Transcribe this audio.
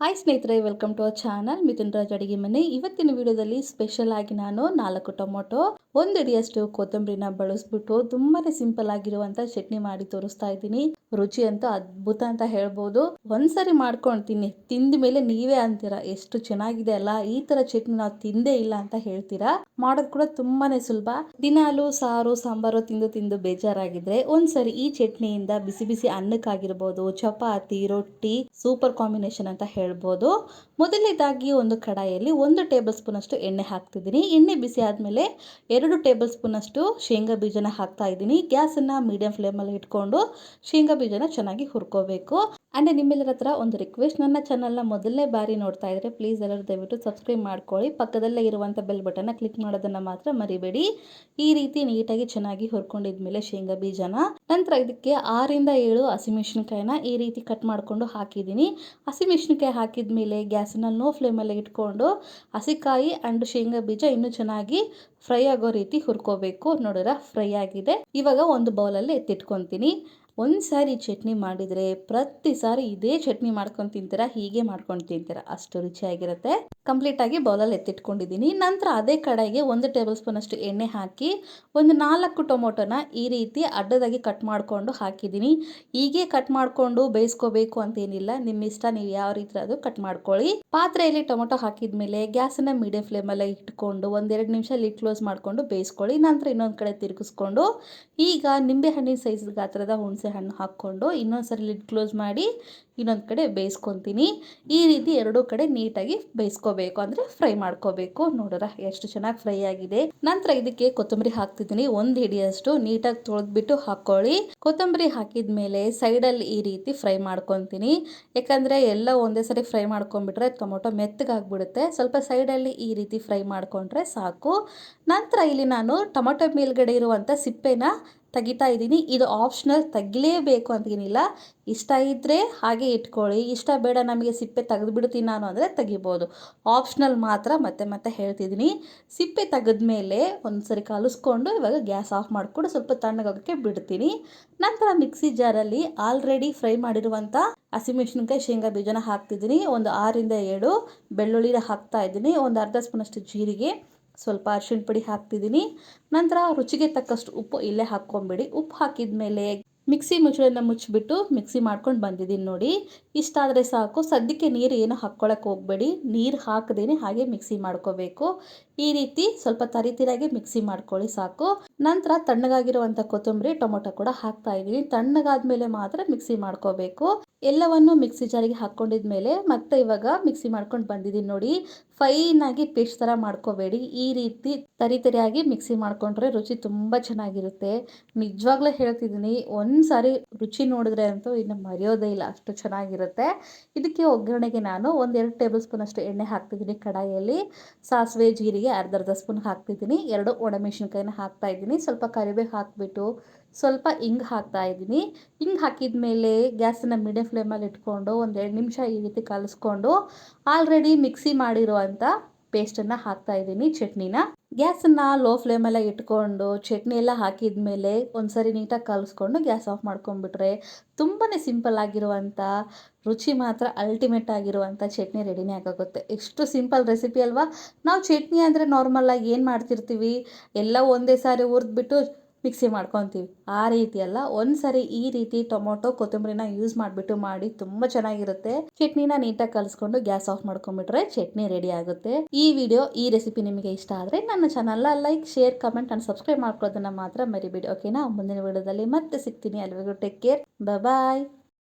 Hi ಸ್ನೇಹಿತರೆ welcome to our channel Mithun Raj ಅಡಿಗೆ ಮನೆ. ಇವತ್ತಿನ ವಿಡಿಯೋದಲ್ಲಿ ಸ್ಪೆಷಲ್ ಆಗಿ ನಾನು ನಾಲ್ಕು ಟೊಮೊಟೊ, ಒಂದು ಅಡಿಯಷ್ಟು ಕೊತ್ತಂಬರಿನ ಬಳಸ್ಬಿಟ್ಟು ತುಂಬಾನೇ ಸಿಂಪಲ್ ಆಗಿರುವಂತ ಚಟ್ನಿ ಮಾಡಿ ತೋರಿಸ್ತಾ ಇದ್ದೀನಿ. ರುಚಿ ಅಂತೂ ಅದ್ಭುತ ಅಂತ ಹೇಳ್ಬೋದು. ಒಂದ್ಸರಿ ಮಾಡ್ಕೊಂತೀನಿ. ತಿಂದ ಮೇಲೆ ನೀವೇ ಅಂತೀರಾ, ಎಷ್ಟು ಚೆನ್ನಾಗಿದೆ ಅಲ್ಲ, ಈ ತರ ಚಟ್ನಿ ನಾವು ತಿಂದೇ ಇಲ್ಲ ಅಂತ ಹೇಳ್ತೀರಾ? ಮಾಡೋದು ಕೂಡ ತುಂಬಾನೇ ಸುಲಭ. ದಿನಾಲು ಸಾರು, ಸಾಂಬಾರು ತಿಂದು ತಿಂದು ಬೇಜಾರಾಗಿದ್ರೆ ಒಂದ್ಸರಿ ಈ ಚಟ್ನಿಯಿಂದ ಬಿಸಿ ಬಿಸಿ ಅನ್ನಕ್ಕಾಗಿರ್ಬೋದು, ಚಪಾತಿ, ರೊಟ್ಟಿ ಸೂಪರ್ ಕಾಂಬಿನೇಷನ್ ಅಂತ ಹೇಳ್ಬೋದು. ಹೇಳ್ಬೋದು. ಮೊದಲನೇದಾಗಿ ಒಂದು ಕಡಾಯಲ್ಲಿ ಒಂದು ಟೇಬಲ್ ಸ್ಪೂನಷ್ಟು ಎಣ್ಣೆ ಹಾಕ್ತಿದ್ದೀನಿ. ಎಣ್ಣೆ ಬಿಸಿ ಆದಮೇಲೆ ಎರಡು ಟೇಬಲ್ ಸ್ಪೂನಷ್ಟು ಶೇಂಗಾ ಬೀಜನ ಹಾಕ್ತಾ ಇದ್ದೀನಿ. ಗ್ಯಾಸನ್ನು ಮೀಡಿಯಂ ಫ್ಲೇಮಲ್ಲಿ ಇಟ್ಕೊಂಡು ಶೇಂಗಾ ಬೀಜನ ಚೆನ್ನಾಗಿ ಹುರ್ಕೋಬೇಕು. ಆ್ಯಂಡ್ ನಿಮ್ಮೆಲ್ಲರ ಹತ್ರ ಒಂದು ರಿಕ್ವೆಸ್ಟ್. ನನ್ನ ಚಾನಲ್ನ ಮೊದಲನೇ ಬಾರಿ ನೋಡ್ತಾ ಇದ್ರೆ ಪ್ಲೀಸ್ ಎಲ್ಲರೂ ದಯವಿಟ್ಟು ಸಬ್ಸ್ಕ್ರೈಬ್ ಮಾಡ್ಕೊಳ್ಳಿ. ಪಕ್ಕದಲ್ಲೇ ಇರುವಂಥ ಬೆಲ್ ಬಟನ್ನ ಕ್ಲಿಕ್ ಮಾಡೋದನ್ನು ಮಾತ್ರ ಮರಿಬೇಡಿ. ಈ ರೀತಿ ನೀಟಾಗಿ ಚೆನ್ನಾಗಿ ಹುರ್ಕೊಂಡಿದ್ಮೇಲೆ ಶೇಂಗಾ ಬೀಜನ. ನಂತರ ಇದಕ್ಕೆ ಆರಿಂದ ಏಳು ಹಸಿಮೆಣಸಿನ್ಕಾಯಿನ ಈ ರೀತಿ ಕಟ್ ಮಾಡಿಕೊಂಡು ಹಾಕಿದ್ದೀನಿ. ಹಸಿಮೆಣಸಿನ್ಕಾಯಿ ಹಾಕಿದ ಮೇಲೆ ಗ್ಯಾಸನ್ನ ಲೋ ಫ್ಲೇಮಲ್ಲಿ ಇಟ್ಕೊಂಡು ಹಸಿಕಾಯಿ ಆ್ಯಂಡ್ ಶೇಂಗಾ ಬೀಜ ಇನ್ನೂ ಚೆನ್ನಾಗಿ ಫ್ರೈ ಆಗೋ ರೀತಿ ಹುರ್ಕೋಬೇಕು. ನೋಡಿದ್ರೆ? ಫ್ರೈ ಆಗಿದೆ. ಇವಾಗ ಒಂದು ಬೌಲಲ್ಲಿ ಎತ್ತಿಟ್ಕೊತೀನಿ. ಒಂದು ಸಾರಿ ಚಟ್ನಿ ಮಾಡಿದರೆ ಪ್ರತಿ ಸಾರಿ ಇದೇ ಚಟ್ನಿ ಮಾಡ್ಕೊಂಡು ತಿಂತೀರ, ಹೀಗೆ ಮಾಡ್ಕೊಂಡು ತಿಂತೀರ? ಅಷ್ಟು ರುಚಿಯಾಗಿರುತ್ತೆ. ಕಂಪ್ಲೀಟಾಗಿ ಬೌಲಲ್ಲಿ ಎತ್ತಿಟ್ಕೊಂಡಿದ್ದೀನಿ ನಂತರ ಅದೇ ಕಡೆಗೆ ಒಂದು ಟೇಬಲ್ ಸ್ಪೂನ್ ಅಷ್ಟು ಎಣ್ಣೆ ಹಾಕಿ, ಒಂದು ನಾಲ್ಕು ಟೊಮೊಟೊನ ಈ ರೀತಿ ಅಡ್ಡದಾಗಿ ಕಟ್ ಮಾಡಿಕೊಂಡು ಹಾಕಿದ್ದೀನಿ ಹೀಗೆ ಕಟ್ ಮಾಡಿಕೊಂಡು ಬೇಯಿಸ್ಕೋಬೇಕು ಅಂತೇನಿಲ್ಲ. ನಿಮ್ಮ ಇಷ್ಟ, ನೀವು ಯಾವ ರೀತಿ ಅದು ಕಟ್ ಮಾಡ್ಕೊಳ್ಳಿ. ಪಾತ್ರೆಯಲ್ಲಿ ಟೊಮೊಟೊ ಹಾಕಿದ್ಮೇಲೆ ಗ್ಯಾಸನ್ನ ಮೀಡಿಯಂ ಫ್ಲೇಮಲ್ಲಿ ಇಟ್ಕೊಂಡು ಒಂದೆರಡು ನಿಮಿಷ ಲಿಡ್ ಕ್ಲೋಸ್ ಮಾಡಿಕೊಂಡು ಬೇಯಿಸ್ಕೊಳ್ಳಿ. ನಂತರ ಇನ್ನೊಂದು ಕಡೆ ತಿರುಗಿಸ್ಕೊಂಡು, ಈಗ ನಿಂಬೆ ಹಣ್ಣಿನ ಸೈಜ್ ಗಾತ್ರದ ಹುಣಸೆ ಹಣ್ಣು ಹಾಕ್ಕೊಂಡು ಇನ್ನೊಂದು ಸರಿ ಲಿಡ್ ಕ್ಲೋಸ್ ಮಾಡಿ ಇನ್ನೊಂದು ಕಡೆ ಬೇಯಿಸ್ಕೊತೀನಿ. ಈ ರೀತಿ ಎರಡೂ ಕಡೆ ನೀಟಾಗಿ ಬೇಯಿಸ್ಕೋಬೇಕು. ಅಂದರೆ ಫ್ರೈ ಮಾಡ್ಕೋಬೇಕು. ನೋಡೋರ ಎಷ್ಟು ಚೆನ್ನಾಗಿ ಫ್ರೈ ಆಗಿದೆ. ನಂತರ ಇದಕ್ಕೆ ಕೊತ್ತಂಬರಿ ಹಾಕ್ತಿದ್ದೀನಿ. ಒಂದು ಹಿಡಿಯಷ್ಟು ನೀಟಾಗಿ ತೊಳೆದ್ಬಿಟ್ಟು ಹಾಕ್ಕೊಳ್ಳಿ ಕೊತ್ತಂಬರಿ ಹಾಕಿದ್ಮೇಲೆ ಸೈಡಲ್ಲಿ ಈ ರೀತಿ ಫ್ರೈ ಮಾಡ್ಕೊತೀನಿ. ಯಾಕಂದರೆ ಎಲ್ಲ ಒಂದೇ ಸರಿ ಫ್ರೈ ಮಾಡ್ಕೊಂಡ್ಬಿಟ್ರೆ ಟೊಮೊಟೊ ಮೆತ್ತಗಾಗ್ಬಿಡುತ್ತೆ. ಸ್ವಲ್ಪ ಸೈಡಲ್ಲಿ ಈ ರೀತಿ ಫ್ರೈ ಮಾಡಿಕೊಂಡ್ರೆ ಸಾಕು. ನಂತರ ಇಲ್ಲಿ ನಾನು ಟೊಮೊಟೊ ಮೇಲ್ಗಡೆ ಇರುವಂಥ ಸಿಪ್ಪೆನ ತೆಗಿತಾ ಇದ್ದೀನಿ. ಇದು ಆಪ್ಷನಲ್ ತೆಗಿಲೇಬೇಕು ಅಂತೇನಿಲ್ಲ ಇಷ್ಟ ಇದ್ದರೆ ಹಾಗೆ ಇಟ್ಕೊಳ್ಳಿ. ಇಷ್ಟ ಬೇಡ ನಮಗೆ ಸಿಪ್ಪೆ ತೆಗೆದುಬಿಡ್ತೀನಿ ನಾನು ಅಂದರೆ ತೆಗಿಬೋದು. ಆಪ್ಷನಲ್ ಮಾತ್ರ ಮತ್ತೆ ಮತ್ತೆ ಹೇಳ್ತಿದ್ದೀನಿ. ಸಿಪ್ಪೆ ತೆಗೆದ್ಮೇಲೆ ಒಂದು ಸರಿ ಕಲಿಸ್ಕೊಂಡು ಇವಾಗ ಗ್ಯಾಸ್ ಆಫ್ ಮಾಡಿಕೊಂಡು ಸ್ವಲ್ಪ ತಣ್ಣಗೋಗೋಕ್ಕೆ ಬಿಡ್ತೀನಿ. ನಂತರ ಮಿಕ್ಸಿ ಜಾರಲ್ಲಿ ಆಲ್ರೆಡಿ ಫ್ರೈ ಮಾಡಿರುವಂಥ ಹಸಿಮೆಣ್ಸಿನ್ಕಾಯಿ ಶೇಂಗಾ ಬೀಜನ ಹಾಕ್ತಿದ್ದೀನಿ. ಒಂದು ಆರಿಂದ ಏಳು. ಬೆಳ್ಳುಳ್ಳಿನ ಹಾಕ್ತಾ ಇದ್ದೀನಿ. ಒಂದು ಅರ್ಧ ಸ್ಪೂನಷ್ಟು ಜೀರಿಗೆ. ಸ್ವಲ್ಪ ಅರಿಶಿನ ಪುಡಿ ಹಾಕ್ತಿದ್ದೀನಿ. ನಂತರ ರುಚಿಗೆ ತಕ್ಕಷ್ಟು ಉಪ್ಪು ಇಲ್ಲೇ ಹಾಕ್ಕೊಂಬಿಡಿ. ಉಪ್ಪು ಹಾಕಿದ ಮೇಲೆ ಮಿಕ್ಸಿ ಮುಚ್ಚಳನ್ನ ಮುಚ್ಚಿಬಿಟ್ಟು ಮಿಕ್ಸಿ ಮಾಡ್ಕೊಂಡು ಬಂದಿದ್ದೀನಿ ನೋಡಿ. ಇಷ್ಟಾದರೆ ಸಾಕು. ಸದ್ಯಕ್ಕೆ ನೀರು ಏನು ಹಾಕ್ಕೊಳಕ್ಕೆ ಹೋಗಬೇಡಿ. ನೀರು ಹಾಕದೇನೆ ಹಾಗೆ ಮಿಕ್ಸಿ ಮಾಡ್ಕೋಬೇಕು. ಈ ರೀತಿ ಸ್ವಲ್ಪ ತರಿತಿರಾಗಿ ಮಿಕ್ಸಿ ಮಾಡ್ಕೊಳ್ಳಿ ಸಾಕು. ನಂತರ ತಣ್ಣಗಾಗಿರುವಂಥ ಕೊತ್ತಂಬರಿ, ಟೊಮೊಟೊ ಕೂಡ ಹಾಕ್ತಾ ಇದ್ದೀನಿ. ತಣ್ಣಗಾದ್ಮೇಲೆ ಮಾತ್ರ ಮಿಕ್ಸಿ ಮಾಡ್ಕೋಬೇಕು. ಎಲ್ಲವನ್ನು ಮಿಕ್ಸಿ ಜಾರಿಗೆ ಹಾಕ್ಕೊಂಡಿದ್ಮೇಲೆ ಮತ್ತೆ ಇವಾಗ ಮಿಕ್ಸಿ ಮಾಡ್ಕೊಂಡು ಬಂದಿದ್ದೀನಿ ನೋಡಿ. ಫೈನ್ ಆಗಿ ಪೇಸ್ಟ್ ಥರ ಮಾಡ್ಕೋಬೇಡಿ. ಈ ರೀತಿ ತರಿತರಿಯಾಗಿ ಮಿಕ್ಸಿ ಮಾಡ್ಕೊಂಡ್ರೆ ರುಚಿ ತುಂಬ ಚೆನ್ನಾಗಿರುತ್ತೆ. ನಿಜವಾಗ್ಲೂ ಹೇಳ್ತಿದ್ದೀನಿ, ಒಂದು ಸಾರಿ ರುಚಿ ನೋಡಿದ್ರೆ ಅಂತೂ ಇನ್ನು ಮರೆಯೋದೇ ಇಲ್ಲ, ಅಷ್ಟು ಚೆನ್ನಾಗಿರುತ್ತೆ. ಇದಕ್ಕೆ ಒಗ್ಗರಣೆಗೆ ನಾನು ಒಂದೆರಡು ಟೇಬಲ್ ಸ್ಪೂನ್ ಅಷ್ಟು ಎಣ್ಣೆ ಹಾಕ್ತಿದ್ದೀನಿ ಕಡಾಯಿಯಲ್ಲಿ ಸಾಸಿವೆ, ಜೀರಿಗೆ ಅರ್ಧ ಅರ್ಧ ಸ್ಪೂನ್ ಹಾಕ್ತಿದ್ದೀನಿ. ಎರಡು ಒಣಮೆಣಸಿನ್ಕಾಯಿನ ಹಾಕ್ತಾ ಇದ್ದೀನಿ. ಸ್ವಲ್ಪ ಕರಿಬೇವು ಹಾಕಿಬಿಟ್ಟು ಸ್ವಲ್ಪ ಹಿಂಗೆ ಹಾಕ್ತಾ ಇದ್ದೀನಿ. ಹಿಂಗೆ ಹಾಕಿದ ಮೇಲೆ ಗ್ಯಾಸನ್ನು ಮೀಡಿಯಂ ಫ್ಲೇಮಲ್ಲಿ ಇಟ್ಕೊಂಡು ಒಂದು ಎರಡು ನಿಮಿಷ ಈ ರೀತಿ ಕಲಿಸ್ಕೊಂಡು ಆಲ್ರೆಡಿ ಮಿಕ್ಸಿ ಮಾಡಿರುವಂಥ ಪೇಸ್ಟನ್ನು ಹಾಕ್ತಾ ಇದ್ದೀನಿ ಚಟ್ನಿನ. ಗ್ಯಾಸನ್ನು ಲೋ ಫ್ಲೇಮೆಲ್ಲ ಇಟ್ಕೊಂಡು ಚಟ್ನಿ ಎಲ್ಲ ಹಾಕಿದ ಮೇಲೆ ಒಂದು ಸರಿ ನೀಟಾಗಿ ಕಲಿಸ್ಕೊಂಡು ಗ್ಯಾಸ್ ಆಫ್ ಮಾಡ್ಕೊಂಡ್ಬಿಟ್ರೆ ತುಂಬಾ ಸಿಂಪಲ್ ಆಗಿರುವಂಥ ರುಚಿ ಮಾತ್ರ ಅಲ್ಟಿಮೇಟ್ ಆಗಿರುವಂಥ ಚಟ್ನಿ ರೆಡಿನೇ ಆಗೋಗುತ್ತೆ. ಎಷ್ಟು ಸಿಂಪಲ್ ರೆಸಿಪಿ ಅಲ್ವಾ? ನಾವು ಚಟ್ನಿ ಅಂದರೆ ನಾರ್ಮಲಾಗಿ ಏನು ಮಾಡ್ತಿರ್ತೀವಿ? ಎಲ್ಲ ಒಂದೇ ಸಾರಿ ಹುರಿದ್ಬಿಟ್ಟು ಮಿಕ್ಸಿ ಮಾಡ್ಕೊತೀವಿ. ಆ ರೀತಿ ಅಲ್ಲ ಈ ರೀತಿ ಟೊಮೊಟೊ, ಕೊತ್ತಂಬರಿನ ಯೂಸ್ ಮಾಡಿಬಿಟ್ಟು ಮಾಡಿ ತುಂಬ ಚೆನ್ನಾಗಿರುತ್ತೆ. ಚಟ್ನಿನ ನೀಟಾಗಿ ಕಲಿಸ್ಕೊಂಡು ಗ್ಯಾಸ್ ಆಫ್ ಮಾಡ್ಕೊಂಡ್ಬಿಟ್ರೆ ಚಟ್ನಿ ರೆಡಿ ಆಗುತ್ತೆ. ಈ ವಿಡಿಯೋ ಈ ರೆಸಿಪಿ ನಿಮಗೆ ಇಷ್ಟ ಆದರೆ ನನ್ನ ಚಾನಲ್ನ like share comment and subscribe ಮಾಡ್ಕೊಳ್ಳೋದನ್ನ ಮಾತ್ರ ಮರಿಬೇಡಿ. ಓಕೆನಾ ಮುಂದಿನ ವಿಡಿಯೋದಲ್ಲಿ ಮತ್ತೆ ಸಿಗ್ತೀನಿ. ಅಲ್ಲಿವರೆಗೂ ಟೇಕ್ ಕೇರ್ ಬಾಯ್